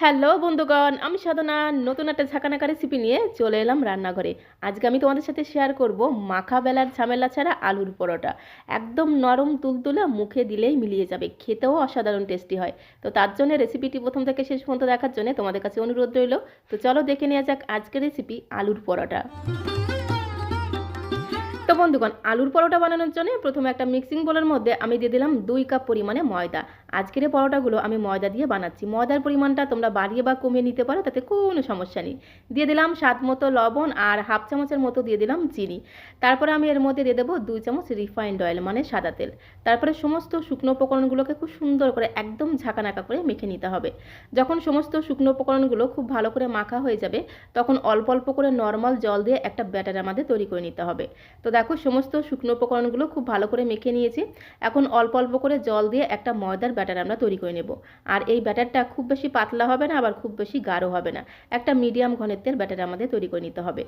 Hello বন্ধুগণ, আমি সাধনা। নতুন একটা ঝাঁকানাকা রেসিপি নিয়ে চলে এলাম রান্নাঘরে। আজকে আমি তোমাদের সাথে শেয়ার করব মাখা বেলার ঝামেলা ছাড়া আলুর পরোটা। একদম নরম, তুলতুলে, মুখে দিলেই মিলিয়ে যাবে। খেতেও অসাধারণ টেস্টি হয়। তো তার জন্য রেসিপিটি প্রথম থেকে শেষ পর্যন্ত দেখার জন্য তোমাদের কাছে অনুরোধ রইল। তো চলো দেখে নেওয়া যাক আজকের রেসিপি আলুর পরোটা। তো বন্ধুগণ, আলুর পরোটা বানানোর জন্য প্রথমে একটা মিক্সিং বোলের মধ্যে আমি দিয়ে দিলাম দুই কাপ পরিমাণে ময়দা। আজকের এই পরোটাগুলো আমি ময়দা দিয়ে বানাচ্ছি। ময়দার পরিমাণটা তোমরা বাড়িয়ে বা কমিয়ে নিতে পারো, তাতে কোনো সমস্যা নেই। দিয়ে দিলাম স্বাদ মতো লবণ আর হাফ চামচের মতো দিয়ে দিলাম চিনি। তারপরে আমি এর মধ্যে দিয়ে দেবো দুই চামচ রিফাইন্ড অয়েল মানে সাদা তেল। তারপরে সমস্ত শুকনো উপকরণগুলোকে খুব সুন্দর করে একদম ঝাঁকানাকা করে মেখে নিতে হবে। যখন সমস্ত শুকনো উপকরণগুলো খুব ভালো করে মাখা হয়ে যাবে, তখন অল্প অল্প করে নর্মাল জল দিয়ে একটা ব্যাটার আমাদের তৈরি করে নিতে হবে। তো দেখো, সমস্ত শুকনো উপকরণগুলো খুব ভালো করে মেখে নিয়েছি। এখন অল্প অল্প করে জল দিয়ে একটা ময়দার ব্যাটার আমরা তৈরি করে নেব। আর এই ব্যাটারটা খুব বেশি পাতলা হবে না, আবার খুব বেশি গাঢ় হবে না। একটা মিডিয়াম ঘনত্বের ব্যাটার আমাদের তৈরি করে নিতে হবে।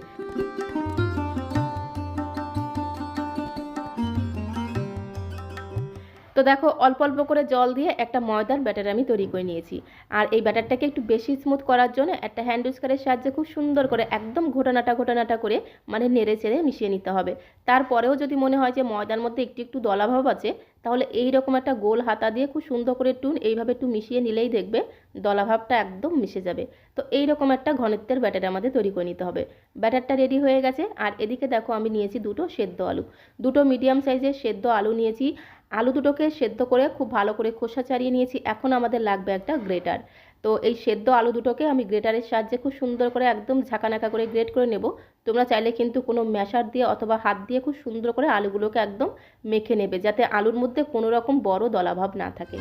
তো দেখো, অল্প অল্প করে জল দিয়ে একটা ময়দার ব্যাটার আমি তৈরি করে নিয়েছি। আর এই ব্যাটারটাকে একটু বেশি স্মুথ করার জন্য একটা হ্যান্ড উস্কারের সাহায্যে খুব সুন্দর করে, একদম ঘোটানাটা ঘোটানাটা করে মানে নেড়ে চেড়ে মিশিয়ে নিতে হবে। তারপরেও যদি মনে হয় যে ময়দার মধ্যে একটু একটু দলাভাব আছে, তাহলে এই রকম একটা গোল হাতা দিয়ে খুব সুন্দর করে একটু, এইভাবে একটু মিশিয়ে নিলেই দেখবে দলাভাবটা একদম মিশে যাবে। তো এই রকম একটা ঘনত্বের ব্যাটার আমাদের তৈরি করে নিতে হবে। ব্যাটারটা রেডি হয়ে গেছে। আর এদিকে দেখো আমি নিয়েছি দুটো সেদ্ধ আলু। দুটো মিডিয়াম সাইজের সেদ্ধ আলু নিয়েছি। আলু দুটোকে সেদ্ধ করে খুব ভালো করে খোসা ছাড়িয়ে নিয়েছি। এখন আমাদের লাগবে একটা গ্রেটার। তো এই সেদ্ধ আলু দুটোকে আমি গ্রেটারের সাহায্যে খুব সুন্দর করে একদম ঝাঁকানাকা করে গ্রেট করে নেব। তোমরা চাইলে কিন্তু কোনো মেশার দিয়ে অথবা হাত দিয়ে খুব সুন্দর করে আলুগুলোকে একদম মেখে নেবে, যাতে আলুর মধ্যে কোনো রকম বড় দলাভাব না থাকে।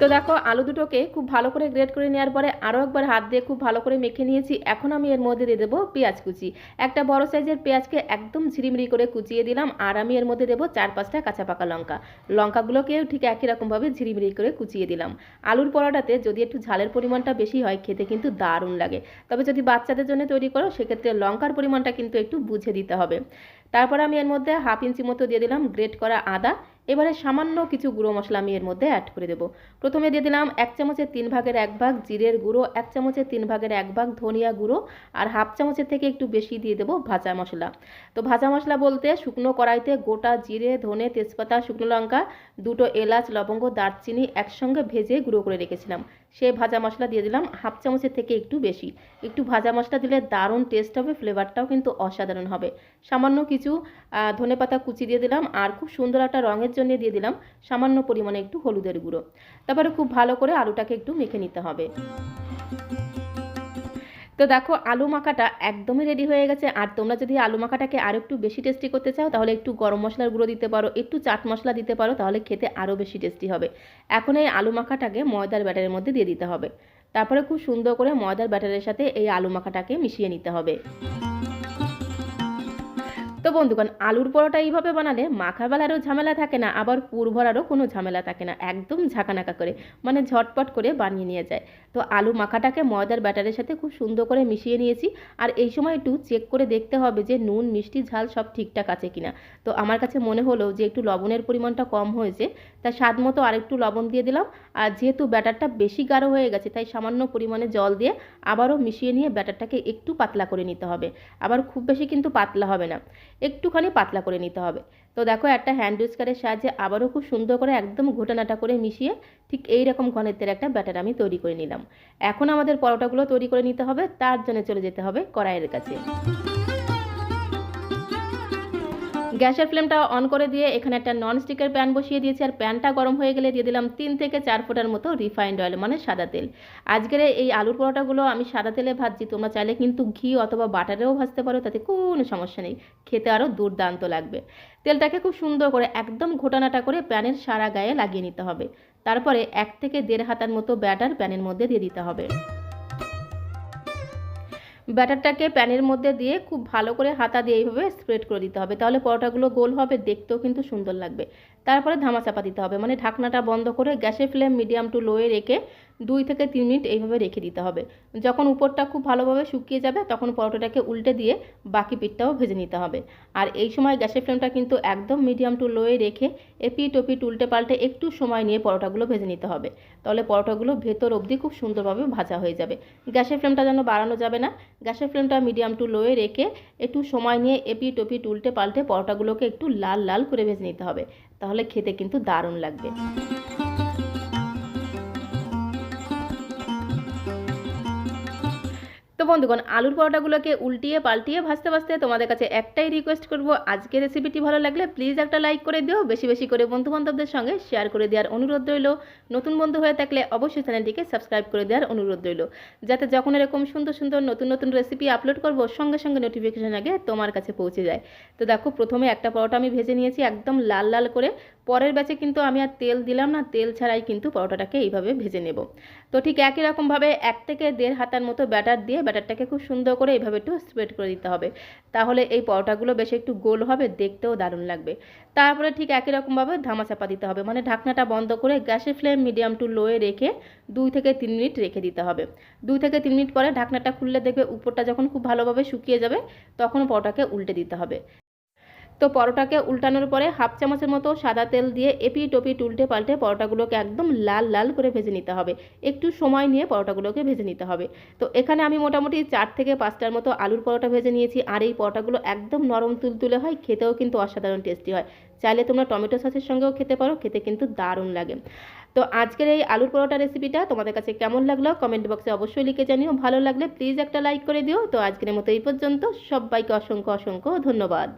তো দেখো, আলু দুটোকে খুব ভালো করে গ্রেট করে নেওয়ার পরে আরও একবার হাত দিয়ে খুব ভালো করে মেখে নিয়েছি। এখন আমি এর মধ্যে দিয়ে দেবো পেঁয়াজ কুচি। একটা বড় সাইজের পেঁয়াজকে একদম ঝিরিমিরি করে কুচিয়ে দিলাম আর আমি এর মধ্যে দেবো চার পাঁচটা কাঁচা পাকা লঙ্কা। লঙ্কাগুলোকেও ঠিক একই রকমভাবে ঝিরিমিরি করে কুচিয়ে দিলাম। আলুর পরোটাতে যদি একটু ঝালের পরিমাণটা বেশি হয়, খেতে কিন্তু দারুণ লাগে। তবে যদি বাচ্চাদের জন্য তৈরি করো, সেক্ষেত্রে লঙ্কার পরিমাণটা কিন্তু একটু বুঝে দিতে হবে। তারপর আমি এর মধ্যে হাফ ইঞ্চি মতো দিয়ে দিলাম গ্রেট করা আদা। এবারে সামান্য কিছু গুঁড়ো মশলা আমি এর মধ্যে অ্যাড করে দেবো। প্রথমে দিয়ে দিলাম এক চামচের তিন ভাগের এক ভাগ জিরের গুঁড়ো, এক চামচের তিন ভাগের এক ভাগ ধনিয়া গুঁড়ো আর হাফ চামচের থেকে একটু বেশি দিয়ে দেবো ভাজা মশলা। তো ভাজা মশলা বলতে শুকনো কড়াইতে গোটা জিরে, ধনে, তেজপাতা, শুকনো লঙ্কা, দুটো এলাচ, লবঙ্গ, দারচিনি একসঙ্গে ভেজে গুঁড়ো করে রেখেছিলাম। সেই ভাজা মশলা দিয়ে দিলাম, হাফ চামচের থেকে একটু বেশি। একটু ভাজা মশলা দিলে দারুণ টেস্ট হবে ফ্লেভারটাও কিন্তু অসাধারণ হবে। সামান্য কিছু ধনে পাতা কুচি দিয়ে দিলাম আর খুব সুন্দর একটা রঙের জন্য দিয়ে দিলাম সামান্য পরিমাণে একটু হলুদের গুঁড়ো। তারপরে খুব ভালো করে আলুটাকে একটু মেখে নিতে হবে। তো দেখো, আলু মাখাটা একদমই রেডি হয়ে গেছে। আর তোমরা যদি আলু মাখাটাকে আরও একটু বেশি টেস্টি করতে চাও, তাহলে একটু গরম মশলার গুঁড়ো দিতে পারো, একটু চাট মশলা দিতে পারো, তাহলে খেতে আরও বেশি টেস্টি হবে। এখন এই আলু মাখাটাকে ময়দার ব্যাটারের মধ্যে দিয়ে দিতে হবে। তারপরে খুব সুন্দর করে ময়দার ব্যাটারের সাথে এই আলু মাখাটাকে মিশিয়ে নিতে হবে। তো বন্ধুগণ, আলুর পরোটা এইভাবে বানালে মাখা বেলারও ঝামেলা থাকে না, আবার পুর ভরারও কোনো ঝামেলা থাকে না, একদম ঝাঁকানাকা করে মানে ঝটপট করে বানিয়ে নিয়ে যায়। তো আলু মাখাটাকে ময়দার ব্যাটারের সাথে খুব সুন্দর করে মিশিয়ে নিয়েছি, আর এই সময় একটু চেক করে দেখতে হবে যে নুন, মিষ্টি, ঝাল সব ঠিকঠাক আছে কিনা। তো আমার কাছে মনে হলো যে একটু লবণের পরিমাণটা কম হয়েছে তাই স্বাদ মতো আরেকটু লবণ দিয়ে দিলাম, আর যেহেতু ব্যাটারটা বেশি গাঢ় হয়ে গেছে, তাই সামান্য পরিমাণে জল দিয়ে আবারও মিশিয়ে নিয়ে ব্যাটারটাকে একটু পাতলা করে নিতে হবে। আবার খুব বেশি কিন্তু পাতলা হবে না। একটুখানি পাতলা করে নিতে হবে। তো দেখো একটা হ্যান্ড উইস্কারের সাহায্যে আবারও খুব সুন্দর করে একদম ঘোটানাটা করে মিশিয়ে ঠিক এই রকম ঘনত্বের একটা ব্যাটার আমি তৈরি করে নিলাম। এখন আমাদের পরোটাগুলো তৈরি করে নিতে হবে, তার জন্য চলে যেতে হবে কড়াইয়ের কাছে। গ্যাসের ফ্লেমটা অন করে দিয়ে এখানে একটা নন স্টিকের প্যান বসিয়ে দিয়েছি আর প্যানটা গরম হয়ে গেলে দিয়ে দিলাম তিন থেকে চার ফুটার মতো রিফাইন্ড অয়েল মানে সাদা তেল। আজকের এই আলুর পরোটাগুলো আমি সাদা তেলে ভাজছি, তোমরা চাইলে কিন্তু ঘি অথবা বাটারেও ভাজতে পারো, তাতে কোনো সমস্যা নেই। খেতে আরও দুর্দান্ত লাগবে। তেলটাকে খুব সুন্দর করে একদম ঘোটানাটা করে প্যানের সারা গায়ে লাগিয়ে নিতে হবে। তারপরে এক থেকে দেড় হাতার মতো ব্যাটার প্যানের মধ্যে দিয়ে দিতে হবে। ব্যাটারটাকে প্যানের মধ্যে দিয়ে খুব ভালো করে হাতা দিয়ে এইভাবে স্প্রেড করে দিতে হবে। তাহলে পরোটাগুলো গোল হবে, দেখতেও কিন্তু সুন্দর লাগবে। তারপরে ধামা চাপা দিতে হবে মানে ঢাকনাটা বন্ধ করে গ্যাসের ফ্লেম মিডিয়াম টু লোয়ে রেখে দুই থেকে তিন মিনিট এইভাবে রেখে দিতে হবে। যখন উপরটা খুব ভালোভাবে শুকিয়ে যাবে, তখন পরোটাটাকে উল্টে দিয়ে বাকি পিঠটাও ভেজে নিতে হবে। আর এই সময় গ্যাসের ফ্লেমটা কিন্তু একদম মিডিয়াম টু লোয়ে রেখে এপিট ওপিট উল্টে পাল্টে একটু সময় নিয়ে পরোটাগুলো ভেজে নিতে হবে। তাহলে পরোটাগুলো ভেতর অবধি খুব সুন্দরভাবে ভাজা হয়ে যাবে। গ্যাসের ফ্লেমটা যেন বাড়ানো যাবে না, গ্যাসের ফ্লেমটা মিডিয়াম টু লোয়ে রেখে একটু সময় নিয়ে এপিট ওপিট উল্টে পাল্টে পরোটাগুলোকে একটু লাল লাল করে ভেজে নিতে হবে। তাহলে খেতে কিন্তু দারুণ লাগবে। বন্ধুগণ, আলুর পরোটাগুলোকে উল্টিয়ে পাল্টিয়ে ভাজতে ভাজতে তোমাদের কাছে একটাই রিকোয়েস্ট করব, আজকের রেসিপিটি ভালো লাগলে প্লিজ একটা লাইক করে দিও, বেশি বেশি করে বন্ধু বান্ধবদের সঙ্গে শেয়ার করে দেওয়ার অনুরোধ রইল। নতুন বন্ধু হয়ে থাকলে অবশ্যই চ্যানেলটিকে সাবস্ক্রাইব করে দেওয়ার অনুরোধ রইল। যাতে যখন এরকম সুন্দর সুন্দর নতুন নতুন রেসিপি আপলোড করব, সঙ্গে সঙ্গে নোটিফিকেশন আগে তোমার কাছে পৌঁছে যায়। তো দেখো, প্রথমে একটা পরোটা আমি ভেজে নিয়েছি একদম লাল লাল করে। পরের ব্যাচে কিন্তু আমি আর তেল দিলাম না, তেল ছাড়াই কিন্তু পরোটাটাকে এইভাবে ভেজে নেব। তো ঠিক একই রকমভাবে এক থেকে দেড় হাতার মতো ব্যাটার দিয়ে ব্যাটারটাকে খুব সুন্দর করে এইভাবে একটু স্প্রেড করে দিতে হবে। তাহলে এই পরোটাগুলো বেশ একটু গোল হবে, দেখতেও দারুণ লাগবে। তারপরে ঠিক একই রকমভাবে ধামা চাপা দিতে হবে মানে ঢাকনাটা বন্ধ করে গ্যাসের ফ্লেম মিডিয়াম টু লোয়ে রেখে দুই থেকে তিন মিনিট রেখে দিতে হবে। দুই থেকে তিন মিনিট পরে ঢাকনাটা খুললে দেখবে উপরটা যখন খুব ভালোভাবে শুকিয়ে যাবে, তখন পরোটাকে উল্টে দিতে হবে। তো পরোটাকে উল্টানোর পরে হাফ চামচের মতো সাদা তেল দিয়ে এপি টপি উল্টে পাল্টে পরোটাগুলোকে একদম লাল লাল করে ভেজে নিতে হবে। একটু সময় নিয়ে পরোটাগুলোকে ভেজে নিতে হবে। তো এখানে আমি মোটামুটি চার থেকে পাঁচটার মতো আলুর পরোটা ভেজে নিয়েছি। আর এই পরোটাগুলো একদম নরম তুলতুলে হয়, খেতেও কিন্তু অসাধারণ টেস্টি হয়। চাইলে তোমরা টমেটো সসের সঙ্গেও খেতে পারো, খেতে কিন্তু দারুণ লাগে। তো আজকের এই আলুর পরোটা রেসিপিটা তোমাদের কাছে কেমন লাগল কমেন্ট বক্সে অবশ্যই লিখে জানিও। ভালো লাগলে প্লিজ একটা লাইক করে দিও। তো আজকের মতো এই পর্যন্ত। সবাইকে অসংখ্য অসংখ্য ধন্যবাদ।